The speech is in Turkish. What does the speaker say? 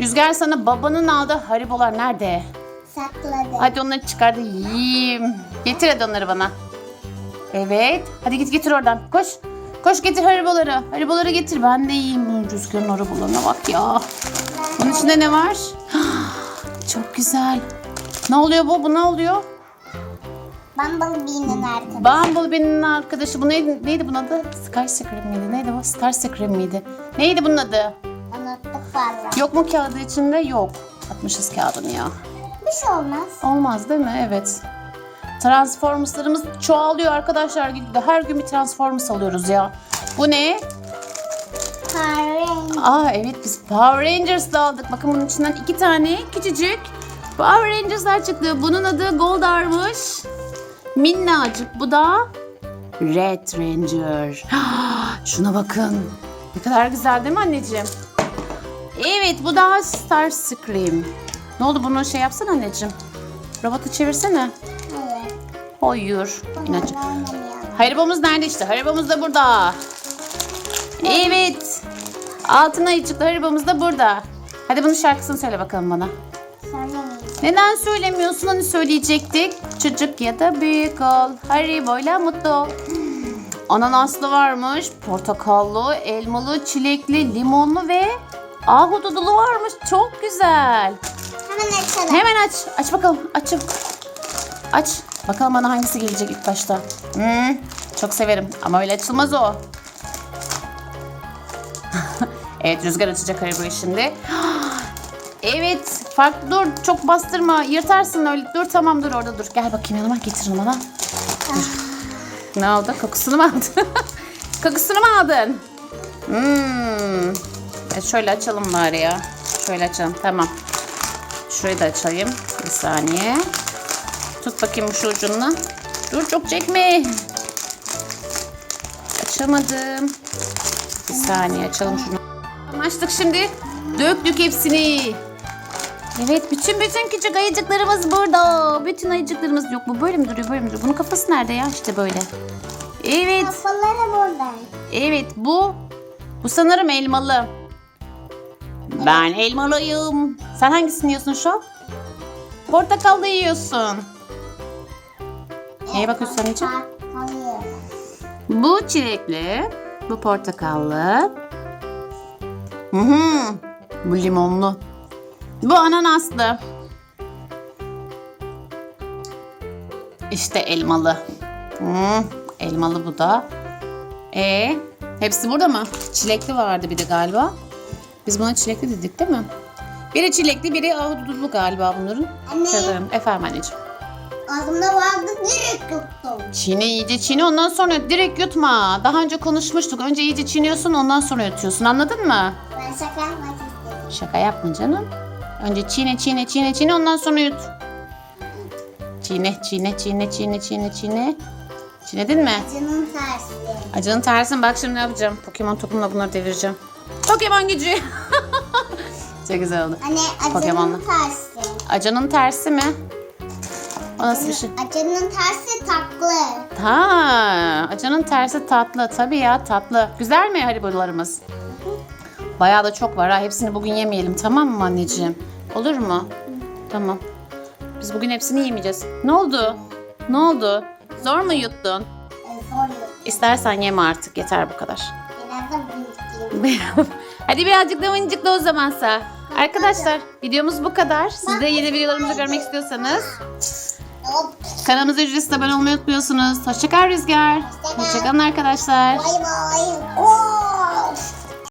Rüzgar sana babanın aldığı haribolar nerede? Sakladım. Hadi onları çıkar da yiyeyim. Getir hadi onları bana. Evet. Hadi git getir oradan. Koş. Koş getir hariboları. Hariboları getir. Ben de yiyeyim. Bu Rüzgarın haribolarına bak ya. Bunun içinde ne var? Çok güzel. Ne oluyor bu? Bu ne oluyor? Bumblebee'nin arkadaşı. Bumblebee'nin arkadaşı. Bu neydi, neydi bunun adı? Sky Scream miydi? Neydi bu? Star Scream miydi? Neydi bunun adı? Valla. Yok mu kağıdı içinde? Yok. Atmışız kağıdını ya. Bir şey olmaz. Olmaz değil mi? Evet. Transformers'larımız çoğalıyor arkadaşlar. Her gün bir Transformers alıyoruz ya. Bu ne? Karen. Aa evet biz Power Rangers'la aldık. Bakın bunun içinden iki tane küçücük Power Rangers'lar çıktı. Bunun adı Goldar'mış. Minnacık. Bu da Red Ranger. Şuna bakın. Ne kadar güzel değil mi anneciğim? Evet bu da Star Scream. Ne oldu bunu şey yapsana anneciğim. Robotu çevirsene. Hayır. Hayır. Oynamayalım. Haribomuz nerede işte? Haribomuz da burada. Evet. Altın ayıcıklı haribomuz da burada. Hadi bunun şarkısını söyle bakalım bana. Neden söylemiyorsun? Hani söyleyecektik. Çocuk ya da büyük ol. Haribo'yla mutlu ol. Ananaslı varmış. Portakallı, elmalı, çilekli, limonlu ve ahududulu varmış. Çok güzel. Hemen açalım. Hemen aç. Aç bakalım. Aç çabuk. Aç. Bakalım bana hangisi gelecek ilk başta. Hmm, çok severim ama öyle açılmaz o. evet Rüzgar açacak arabayı şimdi. Evet farklı dur çok bastırma yırtarsın öyle dur tamam dur orada dur gel bakayım yanıma getirin bana. Dur. Ne oldu kokusunu mu aldın? kokusunu mu aldın? Hmm. E, şöyle açalım bari ya. Şöyle açalım tamam. Şurayı da açayım. Bir saniye. Tut bakayım şu ucunu. Dur çok çekme. Açamadım. Bir saniye açalım şunu. Açtık şimdi. Döktük hepsini. Evet bütün bütün küçük ayıcıklarımız burada. Bütün ayıcıklarımız yok. Bu böyle mi duruyor böyle mi duruyor? Bunun kafası nerede ya? İşte böyle. Evet. Kafaları burada. Evet bu bu sanırım elmalı. Ben elmalıyım. Sen hangisini yiyorsun şu an? Portakallı yiyorsun. Neye bakıyorsun anneciğim? Bu çilekli, bu portakallı. Hı hı. Bu limonlu. Bu ananaslı. İşte elmalı. Hı, elmalı bu da. E, hepsi burada mı? Çilekli vardı bir de galiba. Biz buna çilekli dedik değil mi? Biri çilekli, biri ahududulu galiba bunların. Anne. Sanırım. Efendim anneciğim. Ağzımda vardı direkt yuttum. Çiğne iyice çiğne ondan sonra direkt yutma. Daha önce konuşmuştuk. Önce iyice çiğniyorsun ondan sonra yutuyorsun anladın mı? Ben şaka yapmak istedim. Şaka yapma canım. Önce çiğne çiğne çiğne çiğne ondan sonra yut. Çiğne çiğne çiğne çiğne çiğne çiğne. Çiğnedin mi? Acının tersi. Acının tersin bak şimdi ne yapacağım. Pokemon topumla bunları devireceğim. Pokemon gücü. Çok güzel oldu. Anne acının Pokemon'la. tersi. Acının tersi mi? O nasıl bir şey? Acının tersi tatlı. Ha, acının tersi tatlı. Tabii ya tatlı. Güzel mi haribolarımız? Bayağı da çok var ha. Hepsini bugün yemeyelim tamam mı anneciğim? Olur mu? Tamam. Biz bugün hepsini yemeyeceğiz. Ne oldu? Ne oldu? Zor mu yuttun? E, zor yok. İstersen yeme artık. Yeter bu kadar. Hadi birazcık da mıncıkla o zamansa. Arkadaşlar videomuz bu kadar. Siz de yeni videolarımızı görmek istiyorsanız kanalımıza ücretsiz abone olmayı unutmuyorsunuz. Hoşçakal Rüzgar. Hoşça kal. Hoşçakalın arkadaşlar. Bay bay.